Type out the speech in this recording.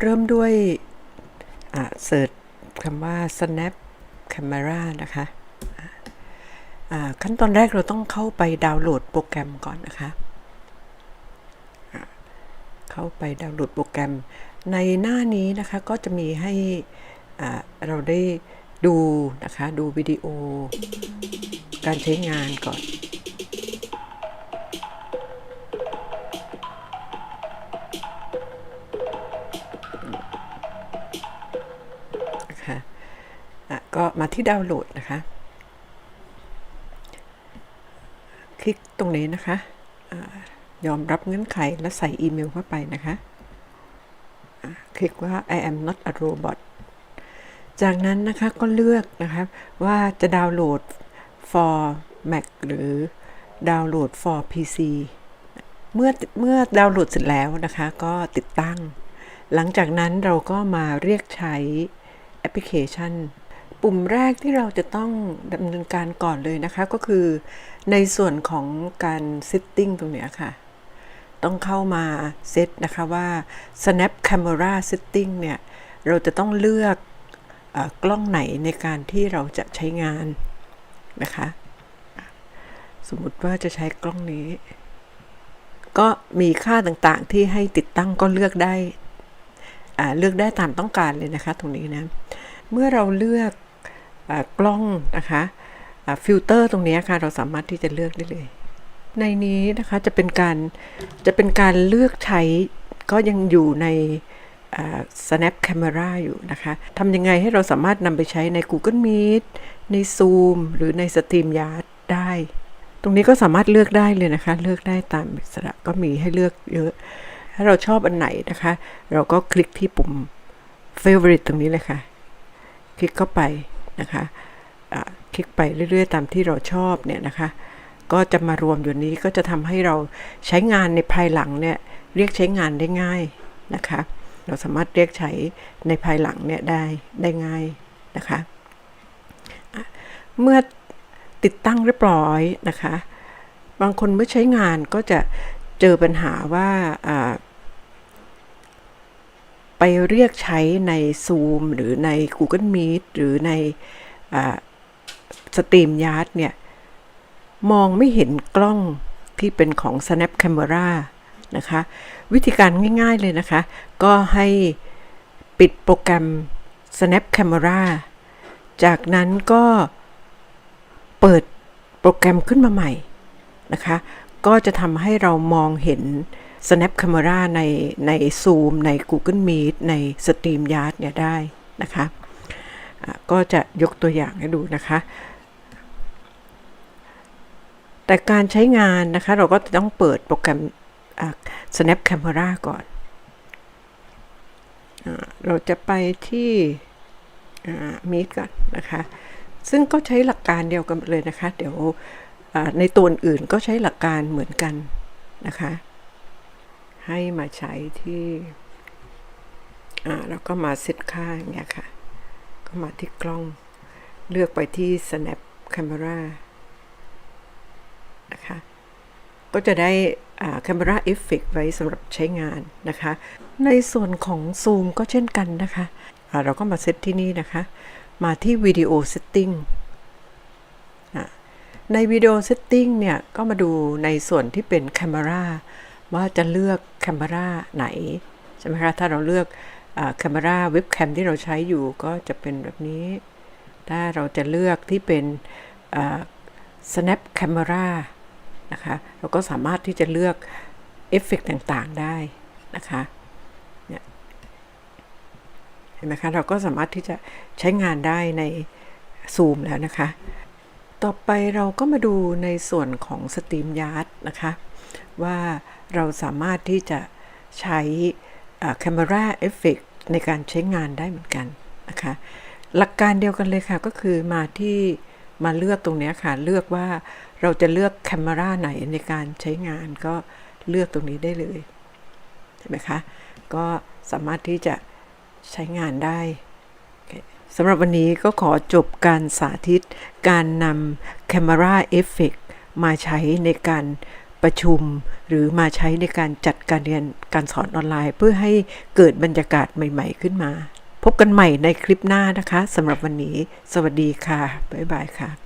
เริ่มด้วยเสิร์ชคำว่า snap camera นะคะขั้นตอนแรกเราต้องเข้าไปดาวน์โหลดโปรแกรมก่อนนะคะ เข้าไปดาวน์โหลดโปรแกรม ในหน้านี้นะคะก็จะมีให้เราได้ดูนะคะ ดูวิดีโอการใช้งานก่อน ก็มาที่ดาวน์โหลดนะคะ คลิกตรงนี้นะคะอยอมรับเงื่อนไขและใส่อีเมลเข้าไปนะคะอะคลิกว่า I am not a robot จากนั้นนะคะก็เลือกนะคะว่าจะดาวน์โหลด for Mac หรือดาวน์โหลด for PC เมื่อเมื่อดาวน์โหลดเสร็จแล้วนะคะก็ติดตั้ง หลังจากนั้นเราก็มาเรียกใช้แอปพลิเคชัน ปุ่มแรกที่เราจะต้องดำเนินการก่อนเลยนะคะ ก็คือในส่วนของการ setting ตรงนี้ค่ะ ต้องเข้ามาเซตนะคะว่า snap camera setting เนี่ย เราจะต้องเลือกอกล้องไหนในการที่เราจะใช้งานนะคะ สมมติว่าจะใช้กล้องนี้ ก็มีค่าต่างๆที่ให้ติดตั้งก็เลือกได้เลือกได้ตามต้องการเลยนะคะ ตรงนี้นะเมื่อเราเลือก กล้องนะคะฟิลเตอร์ตรงนี้ค่ะเราสามารถที่จะเลือกได้เลย ในนี้นะคะจะเป็นการจะเป็นการเลือกใช้ก็ยังอยู่ใน snap camera อยู่นะคะทำยังไงให้เราสามารถนำไปใช้ใน Google Meet ใน Zoom หรือใน StreamYard ได้ ตรงนี้ก็สามารถเลือกได้เลยนะคะ เลือกได้ตามอิสระก็มีให้เลือกเยอะ ถ้าเราชอบอันไหนนะคะ เราก็คลิกที่ปุ่ม favorite ตรงนี้เลยค่ะ คลิกเข้าไป นะคะะคลิกไปเรื่อย ๆ ตามที่เราชอบเนี่ยนะคะก็จะมารวมอยู่นี้ก็จะทำให้เราใช้งานในภายหลังเนี่ยเรียกใช้งานได้ง่ายนะคะเราสามารถเรียกใช้ในภายหลังเนี่ยได้ได้ง่ายนะคะะเมื่อติดตั้งเรียบร้อยนะคะ บางคนเมื่อใช้งานก็จะเจอปัญหาว่า ไปเรียกใช้ใน Zoom หรือใน Google Meet หรือในสตรีมยาร์ดเนี่ย มองไม่เห็นกล้องที่เป็นของ Snap Camera นะคะ วิธีการง่ายๆเลยนะคะ ก็ให้ปิดโปรแกรม Snap Camera จากนั้นก็เปิดโปรแกรมขึ้นมาใหม่นะคะ ก็จะทำให้เรามองเห็น Snap Camera ในใน Zoom ใน Google Meet ใน StreamYard เนี่ยได้นะคะะก็จะยกตัวอย่างให้ดูนะคะ แต่การใช้งานนะคะ เราก็ต้องเปิดโปรแกรม Snap Camera ก่อน เราจะไปที่มีดก่อนนะคะ ซึ่งก็ใช้หลักการเดียวกันเลยนะคะ เดี๋ยวในตัวอื่นก็ใช้หลักการเหมือนกันนะคะ ให้มาใช้ที่อ่าแล้วก็มาเซตค่าอย่างเงี้ยค่ะ ก็มาที่กล้องเลือกไปที่ snap camera นะคะ ก็จะได้ camera effect ไว้สำหรับใช้งานนะคะ ในส่วนของ zoom ก็เช่นกันนะคะะเราก็มาเซตที่นี่นะคะ มาที่ video setting ในวิดีโอเซตติ้งเนี่ย ก็มาดูในส่วนที่เป็น camera ว่าจะเลือก camera ไหนใช่ไหมคะถ้าเราเลือก camera webcam ที่เราใช้อยู่ก็จะเป็นแบบนี้ ถ้าเราจะเลือกที่เป็น snap camera นะคะเราก็สามารถที่จะเลือกเอฟเฟกต่างๆได้นะคะเนี่ยเห็นไหมคะเราก็สามารถที่จะใช้งานได้ใน Zoom แล้วนะคะ ต่อไปเราก็มาดูในส่วนของ StreamYard นะคะ ว่าเราสามารถที่จะใช้ Camera Effect ในการใช้งานได้เหมือนกันนะคะ หลักการเดียวกันเลยค่ะ ก็คือมาที่มาเลือกตรงนี้ค่ะ เลือกว่าเราจะเลือกแคมเมราไหนในการใช้งานก็เลือกตรงนี้ได้เลยใช่ไหมคะ ก็สามารถที่จะใช้งานได้สำหรับวันนี้ก็ขอจบการสาธิตการนำ Camera Effect มาใช้ในการ ประชุม หรือมาใช้ในการจัดการเรียนการสอนออนไลน์ เพื่อให้เกิดบรรยากาศใหม่ ๆ ขึ้นมา พบกันใหม่ในคลิปหน้านะคะสำหรับวันนี้ สวัสดีค่ะ บ๊ายบายค่ะ